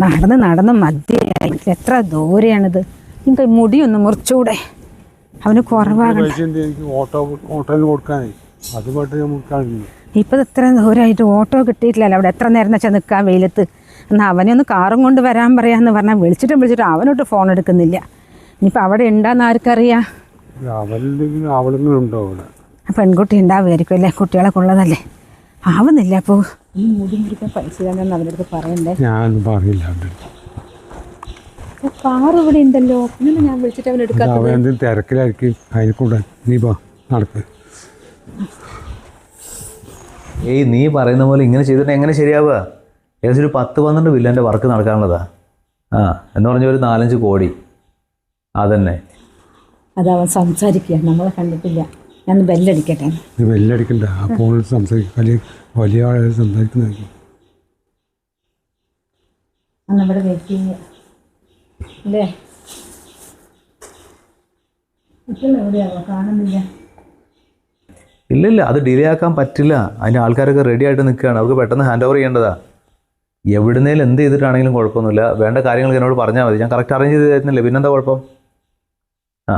നടന്ന് നടന്ന് മധ്യയായി എത്ര ദൂരെയാണിത്. നിങ്ങൾക്ക് മുടിയൊന്ന് മുറിച്ചൂടെ. അവന് കുറവാണ് ഇപ്പം ഇത്ര ദൂരമായിട്ട് ഓട്ടോ കിട്ടിയിട്ടില്ലല്ലോ. അവിടെ എത്ര നേരം വെച്ചാൽ നിൽക്കാൻ വെയിലത്ത്? എന്നാൽ അവനെ ഒന്ന് കാറും കൊണ്ട് വരാൻ പറയാമെന്ന് പറഞ്ഞാൽ വിളിച്ചിട്ടും വിളിച്ചിട്ടും അവനോട്ട് ഫോൺ എടുക്കുന്നില്ല. ഇനിയിപ്പോൾ അവിടെ ഉണ്ടാന്ന് ആർക്കറിയാം? പെൺകുട്ടി ഉണ്ടാവുമായിരിക്കും അല്ലേ? കുട്ടികളൊക്കെ ഉള്ളതല്ലേ? ആവുന്നില്ല അപ്പോൾ ഈ മുടി മുറിക്കാൻ പൈസ തന്നെന്ന് അവരുടെ അടുത്ത് പറയണ്ടേ? ഞാനൊന്നും പറയില്ല അവന്റെ കാർ ഇവിടെ ഉണ്ടല്ലോ. പിന്നെ ഞാൻ വിളിച്ചിട്ട് അവൻ എടുക്കാം അവൻ എന്തെങ്കിലും തിരക്കിലായിരിക്കും? അതിൽ കൂടെ നീ പോ നടക്ക്. ഏയ് നീ പറയുന്ന പോലെ ഇങ്ങനെ ചെയ്തിട്ട് എങ്ങനെ ശരിയാവുക? ഏകദേശം ഒരു പത്ത് പന്ത്രണ്ട് വില്ലന്റെ വർക്ക് നടക്കാനുള്ളതാ. ആ എന്ന് പറഞ്ഞ ഒരു നാലഞ്ച് കോടി. അതന്നെ. അതവൻ സംസാരിക്കുക. നമ്മളെ കണ്ടിട്ടില്ല. ഞാൻ ബെല്ലടിക്കട്ടെ? നീ വെല്ലടിക്കണ്ട ഫോണിൽ സംസാരിക്കും. വലിയ ആളുകൾ സംസാരിക്കുന്നതായിരിക്കും അന്ന് ഇവിടെ വെയിറ്റ് ചെയ്യുക അല്ലേ? എവിടെയാവോ? കാണുന്നില്ല. ഇല്ല ഇല്ല അത് ഡിലേ ആക്കാൻ പറ്റില്ല. അതിന് ആൾക്കാരൊക്കെ റെഡി ആയിട്ട് നിൽക്കുകയാണ്. അവർക്ക് പെട്ടെന്ന് ഹാൻഡ് ഓവർ ചെയ്യേണ്ടതാ. എവിടുന്നേലും എന്ത് ചെയ്തിട്ടാണെങ്കിലും കുഴപ്പമൊന്നുമില്ല. വേണ്ട കാര്യങ്ങൾ എന്നോട് പറഞ്ഞാൽ മതി. ഞാൻ കറക്റ്റ് അറേഞ്ച് ചെയ്ത് തരുന്നില്ലേ? പിന്നെന്താ കുഴപ്പം? ആ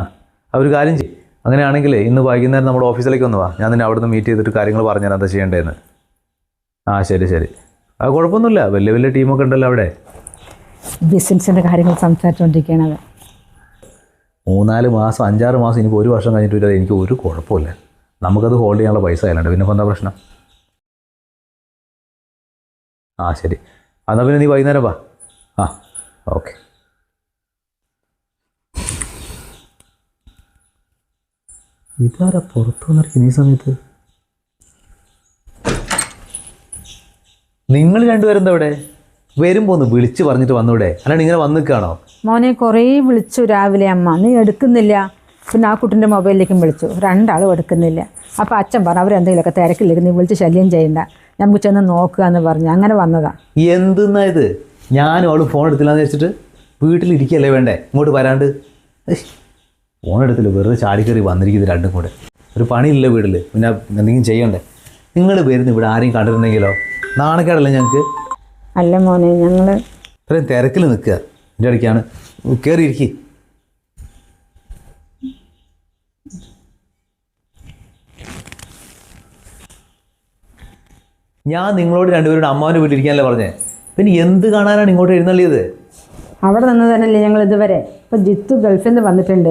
അവർ ഒരു കാര്യം ചെയ്യും. അങ്ങനെയാണെങ്കിൽ ഇന്ന് വൈകുന്നേരം നമ്മുടെ ഓഫീസിലേക്ക് ഒന്ന് വാ. ഞാൻ നിന്നെ അവിടുന്ന് മീറ്റ് ചെയ്തിട്ട് കാര്യങ്ങൾ പറഞ്ഞുതരാം. എന്താ ചെയ്യേണ്ടതെന്ന് ആ ശരി ശരി. അത് കുഴപ്പമൊന്നുമില്ല. വലിയ വലിയ ടീമൊക്കെ ഉണ്ടല്ലോ അവിടെ. ബിസിനസിന്റെ കാര്യങ്ങൾ സംസാരിച്ചുകൊണ്ടിരിക്കുകയാണ് മൂന്നാൽ മാസം അഞ്ചാറ് മാസം ഇനിയിപ്പോൾ ഒരു വർഷം കഴിഞ്ഞിട്ട് വരാതെ എനിക്ക് ഒരു കുഴപ്പമില്ല. നമുക്കത് ഹോൾഡ് ചെയ്യാനുള്ള പൈസ അല്ലാണ്ട് പിന്നെ എന്താ പ്രശ്നം? ആ ശരി. എന്നാൽ പിന്നെ നീ വൈകുന്നേരം വാ. ആ ഓക്കെ. ഇതാരാ പുറത്തു വന്നിരിക്കുന്ന ഈ സമയത്ത്? നിങ്ങൾ രണ്ടുപേരും എന്താ ഇവിടെ? വരുമ്പോൾ ഒന്ന് വിളിച്ച് പറഞ്ഞിട്ട് വന്നൂടെ. അല്ലാണ്ട് ഇങ്ങനെ വന്നു നിൽക്കുകയാണോ? മോനെ കുറേ വിളിച്ചു രാവിലെ അമ്മ. നീ എടുക്കുന്നില്ല. പിന്നെ ആ കുട്ടിന്റെ മൊബൈലിലേക്കും വിളിച്ചു. രണ്ടാളും എടുക്കുന്നില്ല. അപ്പോൾ അച്ഛൻ പറഞ്ഞു അവരെന്തെങ്കിലുമൊക്കെ തിരക്കില്ലേക്ക് നീ വിളിച്ച് ശല്യം ചെയ്യണ്ട. നമുക്ക് ചെന്ന് നോക്കുക എന്ന് പറഞ്ഞു. അങ്ങനെ വന്നതാ. എന്തെന്നാ ഇത്? ഞാനും അവൾ ഫോൺ എടുത്തില്ലാന്ന് വെച്ചിട്ട് വീട്ടിലിരിക്കല്ലേ വേണ്ടേ? ഇങ്ങോട്ട് വരാണ്ട്. ഫോൺ എടുത്തില്ല. വെറുതെ ചാടിക്കറി വന്നിരിക്കുന്നത് രണ്ടും കൂടെ. ഒരു പണിയില്ല വീട്ടിൽ പിന്നെ എന്തെങ്കിലും ചെയ്യണ്ടേ? നിങ്ങൾ വരുന്ന ഇവിടെ ആരെയും കണ്ടിട്ടുണ്ടെങ്കിലോ നാണക്കേടല്ലേ ഞങ്ങൾക്ക് അല്ല മോനെ ഞങ്ങൾ ഇത്രയും തിരക്കിൽ നിൽക്കുക. എന്റെ ഇടയ്ക്കാണ് കയറിയിരിക്കി ഞാൻ നിങ്ങളോട് രണ്ടുപേരുടെ അമ്മാവിന്റെ വീട്ടിലിരിക്കാനല്ലേ പറഞ്ഞേ? പിന്നെ എന്ത് കാണാനാണ് ഇങ്ങോട്ട് എഴുന്നള്ളിയത്? അവിടെ നിന്ന് തന്നെയല്ലേ ഞങ്ങൾ ഇതുവരെ. ഇപ്പോൾ ജിത്തു ഗൾഫിൽ നിന്ന് വന്നിട്ടുണ്ട്.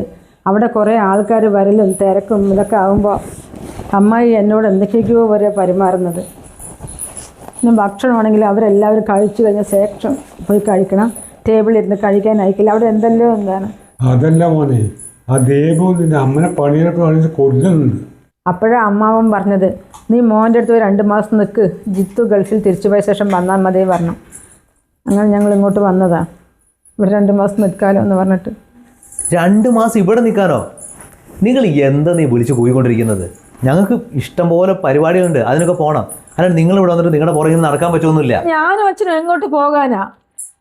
അവിടെ കുറേ ആൾക്കാർ വരലും തിരക്കും ഇതൊക്കെ ആകുമ്പോൾ അമ്മായി എന്നോട് എന്തൊക്കെയൊക്കെയോ വരെ പെരുമാറുന്നത്. പിന്നെ ഭക്ഷണമാണെങ്കിൽ അവരെല്ലാവരും കഴിച്ചു കഴിഞ്ഞ ശേഷം പോയി കഴിക്കണം. ടേബിളിൽ ഇരുന്ന് കഴിക്കാൻ അയക്കില്ല. അവിടെ എന്തെല്ലോ എന്താണ്? അതല്ല മോനെ ആ ദേവു നിന്റെ അമ്മനെ പണിയൊക്കെ കൊല്ലുന്നുണ്ട്. അപ്പോഴാണ് അമ്മാവൻ പറഞ്ഞത് നീ മോന്റെ അടുത്ത് രണ്ട് മാസം നിൽക്ക് ജിത്തു ഗൾഫിൽ തിരിച്ചു പോയ ശേഷം വന്നാൽ മതി പറഞ്ഞു. അങ്ങനെ ഞങ്ങൾ ഇങ്ങോട്ട് വന്നതാ. ഇവിടെ രണ്ട് മാസം നിൽക്കാലോ എന്ന് പറഞ്ഞിട്ട്. രണ്ട് മാസം ഇവിടെ നിൽക്കാനോ? നിങ്ങൾ എന്താ നീ വിളിച്ച് പോയിക്കൊണ്ടിരിക്കുന്നത് ഞങ്ങൾക്ക് ഇഷ്ടം പോലെ പരിപാടികളുണ്ട്. അതിനൊക്കെ പോകണം അല്ലാണ്ട് നിങ്ങൾ ഇവിടെ വന്നിട്ട് നിങ്ങളുടെ പുറകിൽ നടക്കാൻ പറ്റുമൊന്നുമില്ല. ഞാനും അച്ഛനും എങ്ങോട്ട് പോകാനാ?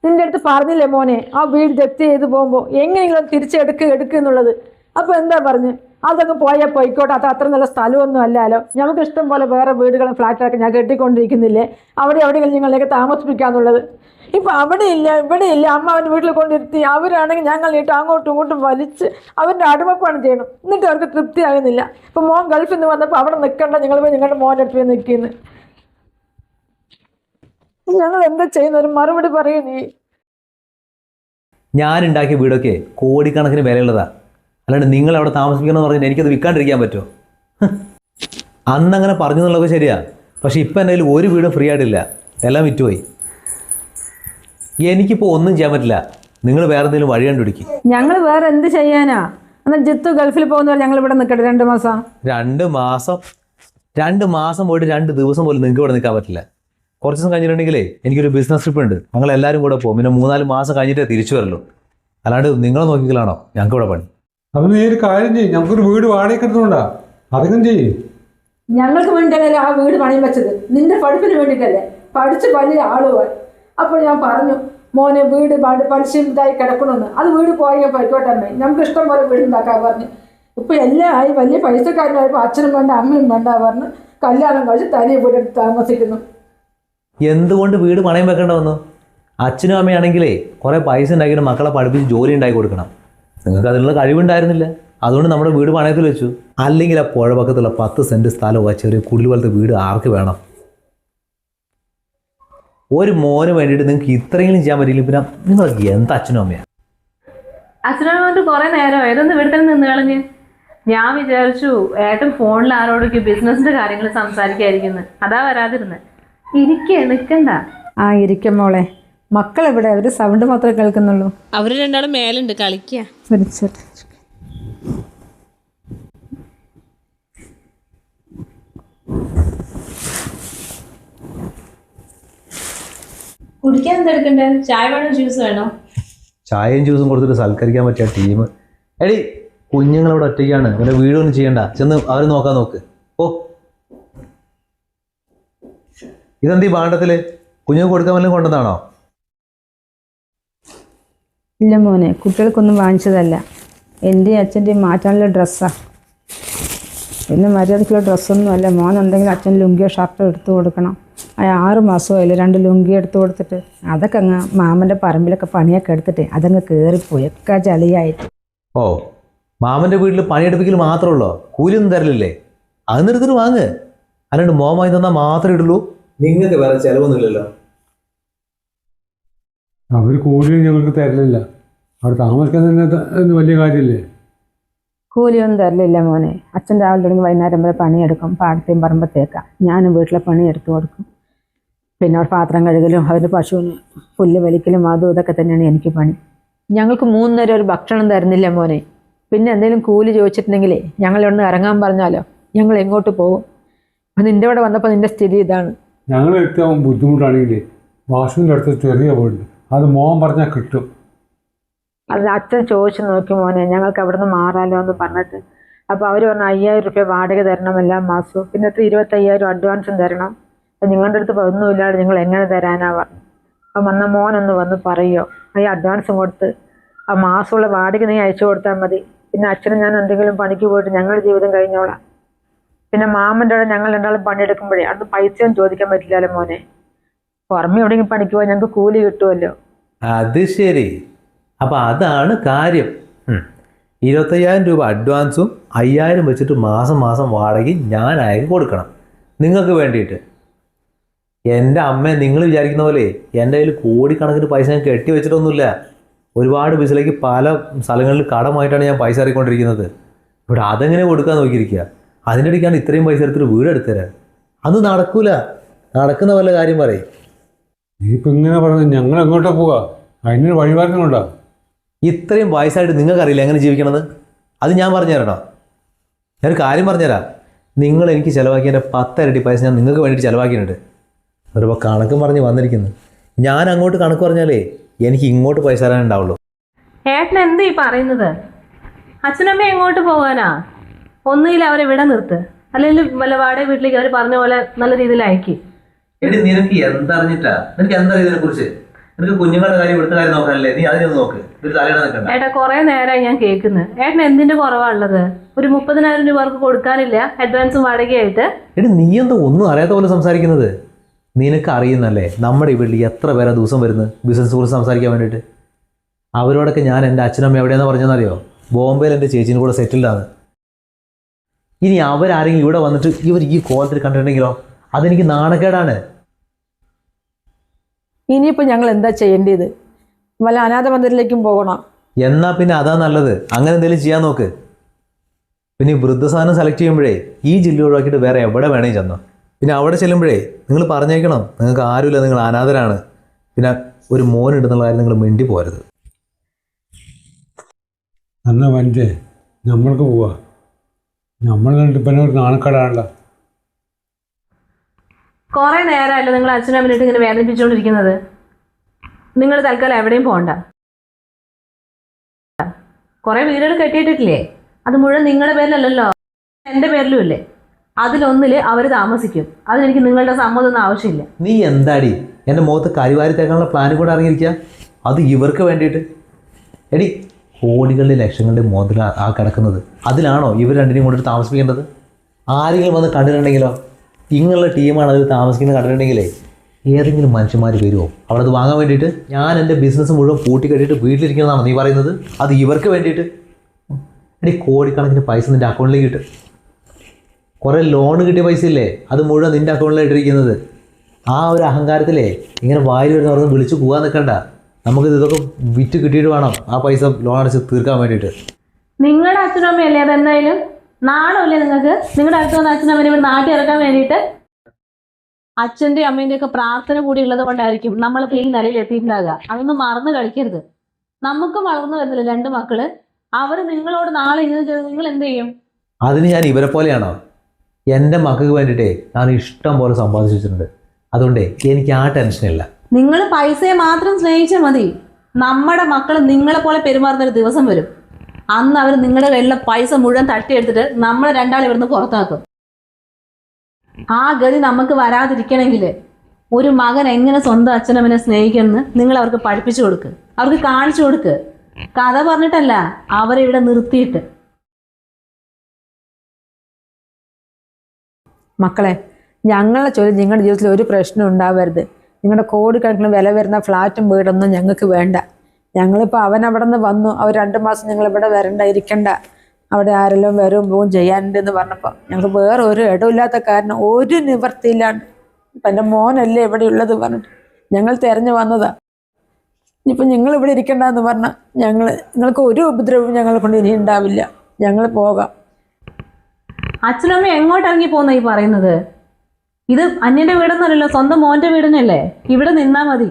നിന്റെ അടുത്ത് പറഞ്ഞില്ലേ മോനെ ആ വീട് ജപ്തി ചെയ്ത് പോകുമ്പോൾ എങ്ങനെയെങ്കിലും തിരിച്ചെടുക്കുക എടുക്കുക എന്നുള്ളത്. അപ്പോൾ എന്താ പറഞ്ഞ്? അതൊക്കെ പോയാൽ പോയിക്കോട്ടെ അത് അത്ര നല്ല സ്ഥലമൊന്നും അല്ലല്ലോ. ഞങ്ങൾക്ക് ഇഷ്ടം പോലെ വേറെ വീടുകളും ഫ്ലാറ്റൊക്കെ ഞാൻ കെട്ടിക്കൊണ്ടിരിക്കുന്നില്ലേ? അവിടെ എവിടെയെങ്കിലും ഞങ്ങളെയൊക്കെ താമസിപ്പിക്കാന്നുള്ളത് ഇപ്പം അവിടെ ഇല്ല ഇവിടെ ഇല്ല. അമ്മ അവന്റെ വീട്ടിൽ കൊണ്ടിരുത്തി അവരാണെങ്കിൽ ഞങ്ങൾ ഇട്ട് അങ്ങോട്ടും ഇങ്ങോട്ടും വലിച്ച് അവന്റെ അടിമപ്പാണ് ചെയ്യണം. എന്നിട്ട് അവർക്ക് തൃപ്തിയാകുന്നില്ല. ഇപ്പം മോൻ ഗൾഫിൽ നിന്ന് വന്നപ്പോൾ അവിടെ നിൽക്കണ്ട ഞങ്ങൾ പോയി നിങ്ങളുടെ മോന്റെ അടുത്ത് നിൽക്കുന്നു ഞങ്ങൾ എന്താ ചെയ്യുന്ന ഒരു മറുപടി പറയൂ നീ. ഞാൻ ഉണ്ടാക്കിയ വീടൊക്കെ കോടിക്കണക്കിന് വിലയുള്ളതാ. അല്ലാണ്ട് നിങ്ങൾ അവിടെ താമസിക്കണം എന്ന് പറഞ്ഞാൽ എനിക്കത് വിൽക്കാണ്ടിരിക്കാൻ പറ്റുമോ. അന്നങ്ങനെ പറഞ്ഞു എന്നുള്ളത് ശരിയാ. പക്ഷെ ഇപ്പം എന്റെ കയ്യിൽ ഒരു വീടും ഫ്രീ ആയിട്ടില്ല. എല്ലാം വിറ്റുപോയി. എനിക്കിപ്പോൾ ഒന്നും ചെയ്യാൻ പറ്റില്ല. നിങ്ങൾ വേറെ എന്തെങ്കിലും വഴി കണ്ടുപിടിക്കും. ഞങ്ങൾ വേറെ എന്ത് ചെയ്യാനാ? എന്നാൽ ജിത്തു ഗൾഫിൽ പോകുന്നവർ ഞങ്ങൾ ഇവിടെ നിൽക്കട്ടെ. രണ്ട് മാസം. രണ്ട് മാസം. രണ്ട് മാസം പോയിട്ട് രണ്ട് ദിവസം പോലും നിങ്ങൾക്ക് ഇവിടെ നിൽക്കാൻ പറ്റില്ല. കുറച്ച് ദിവസം കഴിഞ്ഞിട്ടുണ്ടെങ്കിലേ എനിക്കൊരു ബിസിനസ് ട്രിപ്പ് ഉണ്ട്. ഞങ്ങൾ എല്ലാവരും കൂടെ പോകും. പിന്നെ മൂന്നാൽ മാസം കഴിഞ്ഞിട്ടേ തിരിച്ചു വരല്ലോ അല്ലാണ്ട് നിങ്ങളെ നോക്കിക്കലാണോ? ഞങ്ങൾക്ക് ഇവിടെ പണി. അപ്പം നീ ഒരു കാര്യം ചെയ്യും. ഞങ്ങൾക്കൊരു വീട് വാടകയ്ക്ക് എടുത്തോണ്ടാ അതൊക്കെ ചെയ്യും. ഞങ്ങൾക്ക് വേണ്ടിയല്ലേ ആ വീട് പണിയും വെച്ചത്? നിന്റെ പഠിപ്പിന് വേണ്ടിയിട്ടല്ലേ? പഠിച്ച് വലിയ ആളുമായി അപ്പോൾ ഞാൻ പറഞ്ഞു മോനെ വീട് പലിശയും പലിശ ഇതായി കിടക്കണമെന്ന് അത് വീട് പോയാൽ പോയിക്കോട്ടെ അമ്മേ. നമുക്ക് ഇഷ്ടം പോലെ വീട് ഉണ്ടാക്കാൻ പറഞ്ഞു. ഇപ്പം എല്ലാം ആയി. വലിയ പൈസക്കാരനായപ്പോൾ അച്ഛനും വേണ്ട അമ്മയും വേണ്ട പറഞ്ഞ് കല്യാണം കഴിച്ച് തനിയെ വീട് താമസിക്കുന്നു. എന്തുകൊണ്ട് വീട് പണയം വെക്കേണ്ട വന്നു അച്ഛനും അമ്മയാണെങ്കിലേ കുറേ പൈസ ഉണ്ടാക്കിയിട്ട് മക്കളെ പഠിപ്പിച്ച് ജോലി ഉണ്ടാക്കി കൊടുക്കണം. നിങ്ങൾക്ക് അതിനുള്ള കഴിവുണ്ടായിരുന്നില്ല. അതുകൊണ്ട് നമ്മുടെ വീട് പണയത്തിൽ വെച്ചു. അല്ലെങ്കിൽ ആ പുഴ പക്കത്തുള്ള പത്ത് സെന്റ് സ്ഥലമോ ആ ചെറിയ കുടിൽ പോലത്തെ വീട് ആർക്ക് വേണം? ഒരു മോന് വേണ്ടിയിട്ട് നിങ്ങൾക്ക് ഇത്രയെങ്കിലും ചെയ്യാൻ പറ്റില്ല പിന്നെ നിങ്ങൾക്ക് എന്താ അച്ഛനും അമ്മയാണ് കുറേ നേരം ഏതൊന്ന് ഇവിടെ തന്നെ നിന്ന് കളഞ്ഞ്. ഞാൻ വിചാരിച്ചു ഏട്ടൻ ഫോണിൽ ആരോടൊക്കെ ബിസിനസിന്റെ കാര്യങ്ങൾ സംസാരിക്കായിരിക്കുന്നത് അതാ വരാതിരുന്നത് ഇരിക്കേ നിൽക്കണ്ട ആ ഇരിക്കും മോളെ. മക്കൾ എവിടെ അവർ സൗണ്ട് മാത്രമേ കേൾക്കുന്നുള്ളൂ. അവർ രണ്ടാളും മേലുണ്ട്. കളിക്കുക വിളിച്ചിട്ട് കുടിക്കാൻ എന്തെടുക്കണ്ടേ ചായ വേണോ ജ്യൂസ് വേണോ? ചായയും ജ്യൂസും കൊടുത്തിട്ട് സൽക്കരിക്കാൻ പറ്റിയ ടീം എടി കുഞ്ഞുങ്ങളവിടെ ഒറ്റയ്ക്കാണ്. ഇവരുടെ വീടൊന്നും ചെയ്യണ്ട. ചെന്ന് അവർ നോക്കാൻ നോക്ക്. ഓ ഇതെന്തീ പാണ്ടത്തിൽ കുഞ്ഞു കൊടുക്കാൻ വല്ലതും കൊണ്ടതാണോ ഇല്ല മോനെ കുട്ടികൾക്കൊന്നും വാങ്ങിച്ചതല്ല. എന്റെയും അച്ഛന്റെയും മാറ്റാനുള്ള ഡ്രസ്സാ. പിന്നെ മര്യാദയ്ക്കുള്ള ഡ്രസ്സൊന്നും അല്ല മോൻ എന്തെങ്കിലും അച്ഛൻ ലുങ്കിയോ ഷർട്ടോ എടുത്തു കൊടുക്കണം. അയാൾ ആറ് മാസമായില്ലേ രണ്ട് ലുങ്കി എടുത്തു കൊടുത്തിട്ട്. അതൊക്കെ അങ്ങ് മാമന്റെ പറമ്പിലൊക്കെ പണിയൊക്കെ എടുത്തിട്ട് അതങ്ങ് കയറിപ്പോയി ഒക്കെ ചളിയായിട്ട് ഓ മാമന്റെ വീട്ടിൽ പണിയെടുപ്പിക്കൽ മാത്രമുള്ളോ കൂലിയൊന്നും തരലില്ലേ? അത് നിർത്തിട്ട് വാങ്ങ്. അല്ലാണ്ട് മോമായി തന്നാൽ മാത്രമേ ഇടുള്ളൂ. നിങ്ങൾക്ക് വേറെ ചെലവൊന്നുമില്ലല്ലോ. അവർ കൂലി ഞങ്ങൾക്ക് തരലില്ല. അവിടെ താമസിക്കാൻ തന്നെ വലിയ കാര്യമില്ലേ? കൂലിയൊന്നും തരലില്ല മോനെ. അച്ഛൻ രാവിലെ തുടങ്ങി വൈകുന്നേരം വരെ പണിയെടുക്കും. പാടത്തെയും പറമ്പത്തേക്കാം. ഞാനും വീട്ടിലെ പണി എടുത്തു കൊടുക്കും. പിന്നെ അവർ പാത്രം കഴുകലും അവരുടെ പശുവിന് പുല്ല് വലിക്കലും അതും ഇതൊക്കെ തന്നെയാണ് എനിക്ക് പണി. ഞങ്ങൾക്ക് മൂന്ന് നേരം ഒരു ഭക്ഷണം തരുന്നില്ല മോനെ. പിന്നെ എന്തെങ്കിലും കൂലി ചോദിച്ചിട്ടുണ്ടെങ്കിലേ ഞങ്ങൾ ഇവിടുന്ന് ഇറങ്ങാൻ പറഞ്ഞാലോ? ഞങ്ങൾ എങ്ങോട്ട് പോകും അപ്പം നിന്റെ ഇവിടെ വന്നപ്പോൾ നിന്റെ സ്ഥിതി ഇതാണ്. ഞങ്ങൾ ഏറ്റവും ബുദ്ധിമുട്ടാണെങ്കിൽ വാഷുവിന്റെ അടുത്ത് ചെറിയ വീടുണ്ട് അത് മോൻ പറഞ്ഞാൽ കിട്ടും. അത് അച്ഛൻ ചോദിച്ചു നോക്കി മോനെ ഞങ്ങൾക്ക് അവിടെ നിന്ന് മാറാലോ എന്ന് പറഞ്ഞിട്ട്. അപ്പോൾ അവർ പറഞ്ഞു അയ്യായിരം രൂപ വാടക തരണം എല്ലാ മാസവും പിന്നെ ഇരുപത്തയ്യായിരം അഡ്വാൻസും തരണം. അപ്പം നിങ്ങളുടെ അടുത്ത് ഒന്നുമില്ലാതെ നിങ്ങൾ എങ്ങനെ തരാനാ പറഞ്ഞു. അപ്പം വന്ന മോനൊന്ന് വന്ന് പറയുമോ ഈ അഡ്വാൻസും കൊടുത്ത്. ആ മാസമുള്ള വാടക നീ അയച്ചു കൊടുത്താൽ മതി. പിന്നെ അച്ഛനും ഞാൻ എന്തെങ്കിലും പണിക്ക് പോയിട്ട് ഞങ്ങളുടെ ജീവിതം കഴിഞ്ഞോളാം. പിന്നെ മാമന്റെ അവിടെ ഞങ്ങൾ രണ്ടാളും പണിയെടുക്കുമ്പോഴേ അന്ന് പൈസയൊന്നും ചോദിക്കാൻ പറ്റില്ലല്ലോ മോനെ. പുറമെ എവിടെയെങ്കിലും പണിക്ക് പോയാൽ ഞങ്ങൾക്ക് കൂലി കിട്ടുമല്ലോ അത് ശരി. അപ്പം അതാണ് കാര്യം. ഇരുപത്തയ്യായിരം രൂപ അഡ്വാൻസും അയ്യായിരം വെച്ചിട്ട് മാസം മാസം വാടകയും ഞാൻ അയക്ക് കൊടുക്കണം. നിങ്ങൾക്ക് വേണ്ടിയിട്ട്. എന്റെ അമ്മ നിങ്ങൾ വിചാരിക്കുന്ന പോലെ എന്റെ കയ്യിൽ കോടിക്കണക്കിന് പൈസ ഞാൻ കെട്ടി വെച്ചിട്ടൊന്നുമില്ല. ഒരുപാട് ബിസിലേക്ക് പല സ്ഥലങ്ങളിൽ കടമായിട്ടാണ് ഞാൻ പൈസ ഇറക്കിക്കൊണ്ടിരിക്കുന്നത്. ഇവിടെ അതെങ്ങനെ കൊടുക്കാൻ നോക്കിയിരിക്കുക. അതിന്റെ ഇടയ്ക്കാണ് ഇത്രയും പൈസ എടുത്തിട്ട് വീട് എടുത്തരാൻ അത് നടക്കൂല. നടക്കുന്ന വല്ല കാര്യം പറയും. നീ ഇപ്പം ഇങ്ങനെ പറഞ്ഞു ഞങ്ങൾ എങ്ങോട്ടാ പോവാ? അതിനൊരു കൊണ്ടാ. ഇത്രയും വയസ്സായിട്ട് നിങ്ങൾക്കറിയില്ല എങ്ങനെ ജീവിക്കണത്? അത് ഞാൻ പറഞ്ഞു തരണോ? ഞാനൊരു കാര്യം പറഞ്ഞുതരാം നിങ്ങൾ എനിക്ക് ചിലവാക്കിയതിന്റെ പത്തരട്ടി പൈസ ഞാൻ നിങ്ങൾക്ക് വേണ്ടിയിട്ട് ചിലവാക്കിയിട്ടുണ്ട്. അതിപ്പോൾ കണക്കും പറഞ്ഞ് വന്നിരിക്കുന്നു. ഞാൻ അങ്ങോട്ട് കണക്ക് പറഞ്ഞാലേ എനിക്ക് ഇങ്ങോട്ട് പൈസ തരാനുണ്ടാവുള്ളൂ. ഏട്ടൻ എന്താ ഈ പറയുന്നത്? അച്ഛനമ്മ എങ്ങോട്ട് പോകാനാ? ഒന്നുകിൽ അവരെ ഇവിടെ നിർത്ത്. അല്ലെങ്കിൽ വല്ല വാടക വീട്ടിലേക്ക് അവർ പറഞ്ഞ പോലെ നല്ല രീതിയിൽ അയക്കി. എടി നിനക്ക് എന്തറിഞ്ഞിട്ടാ? നിനക്ക് ഇതിനെ കുറിച്ച്? നിനക്ക് കുഞ്ഞുങ്ങളുടെ കാര്യം ഇവിടുത്തെ കാര്യം നോക്കാനല്ലേ? നീ അതിനൊന്ന് നോക്ക്. ഒരു തലയിട നിൽക്കണ്ട. ഏട്ടാ കുറെ നേരമായി ഞാൻ കേൾക്കുന്നത് ഏട്ടൻ എന്തിന്റെ കുറവാ ഉള്ളത് ഒരു മുപ്പതിനായിരം രൂപ അവർക്ക് കൊടുക്കാനില്ല അഡ്വാൻസും വാടകയായിട്ട്. എടി നീ എന്താ ഒന്നും അറിയാത്ത പോലെ സംസാരിക്കുന്നത്? നിനക്ക് അറിയുന്നല്ലേ നമ്മുടെ ഇവിടെ വീട്ടിൽ എത്ര പേരാ ദിവസം വരുന്നത്? ബിസിനസ് കുറിച്ച് സംസാരിക്കാൻ വേണ്ടിയിട്ട്. അവരോടൊക്കെ ഞാൻ എന്റെ അച്ഛനമ്മ എവിടെയാണെന്ന് പറഞ്ഞതെന്നറിയോ? ബോംബെയിൽ എന്റെ ചേച്ചീന്റെ കൂടെ സെറ്റിൽഡാണ് ഇനി അവരാരെങ്കിലും ഇവിടെ വന്നിട്ട് ഇവർ ഈ കോലത്തിൽ കണ്ടിട്ടുണ്ടെങ്കിലോ? അതെനിക്ക് നാണക്കേടാണ്. ഇനിയിപ്പോൾ ഞങ്ങൾ എന്താ ചെയ്യേണ്ടത്? വല്ല അനാഥ മന്ദിരത്തിലേക്കും പോകണം? എന്നാ പിന്നെ അതാ നല്ലത്. അങ്ങനെ എന്തെങ്കിലും ചെയ്യാൻ നോക്ക്. പിന്നെ വൃദ്ധസാധനം സെലക്ട് ചെയ്യുമ്പോഴേ ഈ ജില്ല ഒഴിവാക്കിയിട്ട് വേറെ എവിടെ വേണേ ചെന്നോ. പിന്നെ അവിടെ ചെല്ലുമ്പോഴേ നിങ്ങൾ പറഞ്ഞേക്കണം നിങ്ങൾക്ക് ആരുമില്ല നിങ്ങൾ അനാഥരാണ്. പിന്നെ ഒരു മോനുണ്ടെന്നുള്ള കാര്യം നിങ്ങൾ മിണ്ടി പോരുത് എന്നാ വഞ്ചേ നമ്മൾക്ക് പോവാ. നമ്മൾ ഇപ്പം ഒരു നാണക്കേടാണല്ലോ. കുറെ നേരമല്ലോ നിങ്ങൾ അച്ഛനും അമ്മനായിട്ട് ഇങ്ങനെ വേദനിപ്പിച്ചുകൊണ്ടിരിക്കുന്നത് നിങ്ങൾ തൽക്കാലം എവിടെയും പോകണ്ട കുറെ വീടുകൾ കെട്ടിയിട്ടിട്ടില്ലേ? അത് മുഴുവൻ നിങ്ങളുടെ പേരിലല്ലല്ലോ. എന്റെ പേരിലും ഇല്ലേ അതിലൊന്നിൽ അവർ താമസിക്കും. അതിനെനിക്ക് നിങ്ങളുടെ സമ്മതമൊന്നും ആവശ്യമില്ല. നീ എന്താടി? എന്റെ മുഖത്ത് കരിവാരി തേക്കാനുള്ള പ്ലാൻ കൂടെ ഇറങ്ങിയിരിക്കുക അത് ഇവർക്ക് വേണ്ടിയിട്ട്. എടി കോടികളുടെ ലക്ഷങ്ങളുടെ മുതൽ ആ കിടക്കുന്നത്. അതിലാണോ ഇവർ രണ്ടിനെയും കൊണ്ടിട്ട് താമസിപ്പിക്കേണ്ടത്? ആരെങ്കിലും വന്ന് കണ്ടിട്ടുണ്ടെങ്കിലോ? ഇങ്ങനെയുള്ള ടീമാണ് അതിൽ താമസിക്കുന്നത് കണ്ടിട്ടുണ്ടെങ്കിലേ ഏതെങ്കിലും മനുഷ്യന്മാർ വരുമോ അവിടെ അത് വാങ്ങാൻ വേണ്ടിയിട്ട് ഞാൻ എന്റെ ബിസിനസ് മുഴുവൻ പൂട്ടി വീട്ടിലിരിക്കുന്നതാണ് വീട്ടിലിരിക്കുന്നതാണോ നീ പറയുന്നത്? അത് ഇവർക്ക് വേണ്ടിയിട്ട്? എടി കോടിക്കണക്കിന് പൈസ നിന്റെ അക്കൗണ്ടിലേക്ക് കിട്ടും കുറേ ലോൺ കിട്ടിയ പൈസ ഇല്ലേ? അത് മുഴുവൻ നിന്റെ അക്കൗണ്ടിലായിട്ടിരിക്കുന്നത് ആ ഒരു അഹങ്കാരത്തിലേ ഇങ്ങനെ വായിൽ വരുന്നവർക്ക് വിളിച്ച് പോകാൻ നിൽക്കണ്ട. നമുക്ക് ഇതൊക്കെ വിറ്റ് കിട്ടിയിട്ട് വേണം. ആ പൈസ ലോൺ അടച്ച് തീർക്കാൻ വേണ്ടിയിട്ട്. നിങ്ങളുടെ അച്ഛനും അമ്മയല്ലേ അതെന്തായാലും നാണമില്ലേ നിങ്ങൾക്ക്? നിങ്ങളുടെ അടുത്ത് വന്ന അച്ഛനും അമ്മേനെ ഇവിടെ നാട്ടിൽ ഇറക്കാൻ വേണ്ടിയിട്ട്? അച്ഛന്റെ അമ്മേന്റെ ഒക്കെ പ്രാർത്ഥന കൂടി ഉള്ളത് കൊണ്ടായിരിക്കും നമ്മൾ ഈ നിലയിൽ എത്തിയിട്ടുണ്ടാകുക അതൊന്നും മറന്നു കളിക്കരുത്. നമുക്കും വളർന്നു വരുന്നില്ല രണ്ട് മക്കൾ? അവർ നിങ്ങളോട് നാളെ ഇങ്ങനെ ചെയ്ത് നിങ്ങൾ എന്ത് ചെയ്യും? അതിന് ഞാൻ ഇവരെ പോലെയാണോ? എന്റെ മക്കൾക്ക് വേണ്ടിയിട്ടേ ഞാൻ ഇഷ്ടം പോലെ സമ്പാദിച്ചു വെച്ചിട്ടുണ്ട്. അതുകൊണ്ടേ എനിക്ക് ആ ടെൻഷനില്ല നിങ്ങൾ പൈസയെ മാത്രം സ്നേഹിച്ചാൽ മതി. നമ്മുടെ മക്കൾ നിങ്ങളെ പോലെ പെരുമാറുന്ന ഒരു ദിവസം വരും. അന്ന് അവർ നിങ്ങളുടെ കയ്യിലുള്ള പൈസ മുഴുവൻ തട്ടിയെടുത്തിട്ട് നമ്മളെ രണ്ടാൾ ഇവിടുന്ന് പുറത്താക്കും. ആ ഗതി നമുക്ക് വരാതിരിക്കണമെങ്കിൽ ഒരു മകൻ എങ്ങനെ സ്വന്തം അച്ഛനമ്മനെ സ്നേഹിക്കുമെന്ന് നിങ്ങൾ അവർക്ക് പഠിപ്പിച്ചു കൊടുക്ക്. അവർക്ക് കാണിച്ചു കൊടുക്ക്. കഥ പറഞ്ഞിട്ടല്ല അവരെ ഇവിടെ നിർത്തിയിട്ട്. മക്കളെ ഞങ്ങളുടെ ചോദ്യം നിങ്ങളുടെ ജീവിതത്തിൽ ഒരു പ്രശ്നം ഉണ്ടാവരുത്. നിങ്ങളുടെ കോടിക്കണക്കിന് വില വരുന്ന ഫ്ലാറ്റും വീടൊന്നും ഞങ്ങൾക്ക് വേണ്ട. ഞങ്ങളിപ്പോൾ അവൻ അവിടെ നിന്ന് വന്നു. അവർ രണ്ട് മാസം ഞങ്ങൾ ഇവിടെ വരണ്ട ഇരിക്കണ്ട. അവിടെ ആരെല്ലാം വരും പോവും ചെയ്യാനുണ്ട് എന്ന് പറഞ്ഞപ്പോൾ ഞങ്ങൾക്ക് വേറെ ഒരു ഇടമില്ലാത്ത കാരണം ഒരു നിവർത്തിയില്ലാണ്ട് ഇപ്പം എന്റെ മോനല്ലേ ഇവിടെ ഉള്ളത് പറഞ്ഞിട്ട് ഞങ്ങൾ തിരഞ്ഞു വന്നതാ. ഇനിയിപ്പോൾ നിങ്ങൾ ഇവിടെ ഇരിക്കണ്ട എന്ന് പറഞ്ഞാൽ ഞങ്ങൾ നിങ്ങൾക്ക് ഒരു ഉപദ്രവവും ഞങ്ങളെ കൊണ്ട് ഇനി ഉണ്ടാവില്ല. ഞങ്ങൾ പോകാം. അച്ഛനമ്മ എങ്ങോട്ടിറങ്ങി പോകുന്ന ഈ പറയുന്നത്? ഇത് അന്യന്റെ വീടൊന്നുമല്ലല്ലോ സ്വന്തം മോന്റെ വീടിനല്ലേ? ഇവിടെ നിന്നാ മതി.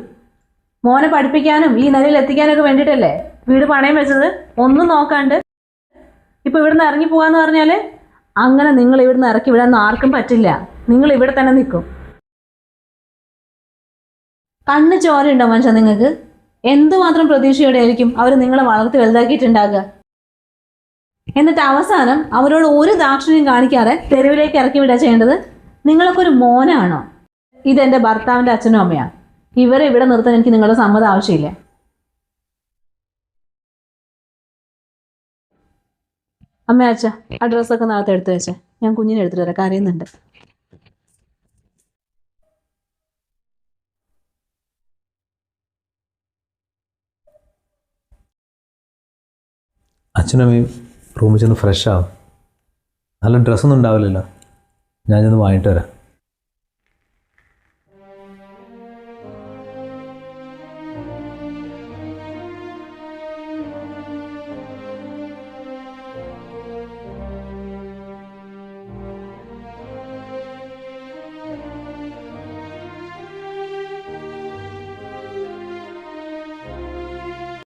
മോനെ പഠിപ്പിക്കാനും ഈ നിലയിൽ എത്തിക്കാനൊക്കെ വേണ്ടിയിട്ടല്ലേ? വീട് പണയം വെച്ചത്? ഒന്നും നോക്കാണ്ട്. ഇപ്പൊ ഇവിടുന്ന് ഇറങ്ങി പോവാന്ന് പറഞ്ഞാൽ അങ്ങനെ നിങ്ങൾ ഇവിടുന്ന് ഇറക്കി വിടാൻ ആർക്കും പറ്റില്ല. നിങ്ങൾ ഇവിടെ തന്നെ നിൽക്കും. കണ്ണ് ചോരയുണ്ടോ മനുഷ്യ നിങ്ങൾക്ക്? എന്തുമാത്രം പ്രതീക്ഷയോടെ ആയിരിക്കും അവർ നിങ്ങളെ വളർത്തി വലുതാക്കിയിട്ടുണ്ടാകുക? എന്നിട്ട് അവസാനം അവരോട് ഒരു ദാക്ഷിണ്യം കാണിക്കാതെ തെരുവിലേക്ക് ഇറക്കി വിടാ ചെയ്യേണ്ടത്? നിങ്ങളൊക്കെ ഒരു മോനാണോ? ഇതെന്റെ ഭർത്താവിന്റെ അച്ഛനും അമ്മയാണ് ഇവരെ ഇവിടെ നിർത്താൻ എനിക്ക് നിങ്ങളുടെ സമ്മതം ആവശ്യമില്ല. അമ്മ അച്ഛ അഡ്രസ്സൊക്കെ ഡ്രസ്സൊക്കെ നാളത്തെ എടുത്തു വെച്ചേ. ഞാൻ കുഞ്ഞിനെ എടുത്തിട്ട് വരാം. കരയുന്നുണ്ട്. അച്ഛനമ്മയും റൂമിൽ ചെന്ന് ഫ്രഷ് ആവും. നല്ല ഡ്രസ്സൊന്നും ഉണ്ടാവില്ലല്ലോ. ഞാൻ ചെന്ന് വാങ്ങിയിട്ട് വരാം.